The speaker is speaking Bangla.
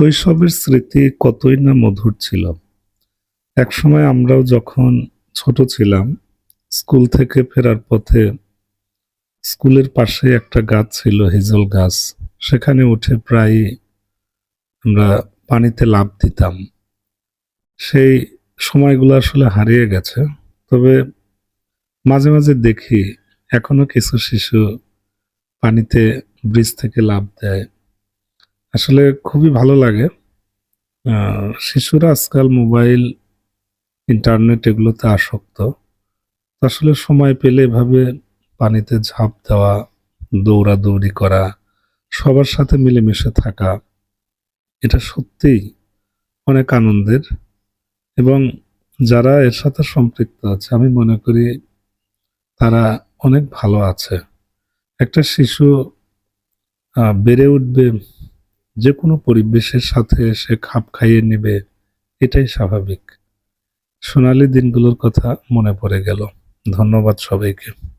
শৈশবের স্মৃতি কতই না মধুর ছিল। একসময় আমরাও যখন ছোট ছিলাম, স্কুল থেকে ফেরার পথে স্কুলের পাশে একটা গাছ ছিল, হিজল গাছ। সেখানে উঠে প্রায় আমরা পানিতে লাফ দিতাম। সেই সময়গুলো আসলে হারিয়ে গেছে। তবে মাঝে মাঝে দেখি এখনও কিছু শিশু পানিতে ব্রিজ থেকে লাফ দেয়। আসলে খুবই ভালো লাগে। শিশুরা আজকাল মোবাইল, ইন্টারনেট এগুলোতে আসক্ত। আসলে সময় পেলে এভাবে পানিতে ঝাঁপ দেওয়া, দৌড়াদৌড়ি করা, সবার সাথে মিলেমিশে থাকা, এটা সত্যিই অনেক আনন্দের। এবং যারা এর সাথে সম্পৃক্ত আছে, আমি মনে করি তারা অনেক ভালো আছে। একটা শিশু বেড়ে উঠবে যে কোনো পরিবেশের সাথে এসে খাপ খাইয়ে নেবে, এটাই স্বাভাবিক। সোনালি দিনগুলোর কথা মনে পড়ে গেল। ধন্যবাদ সবাইকে।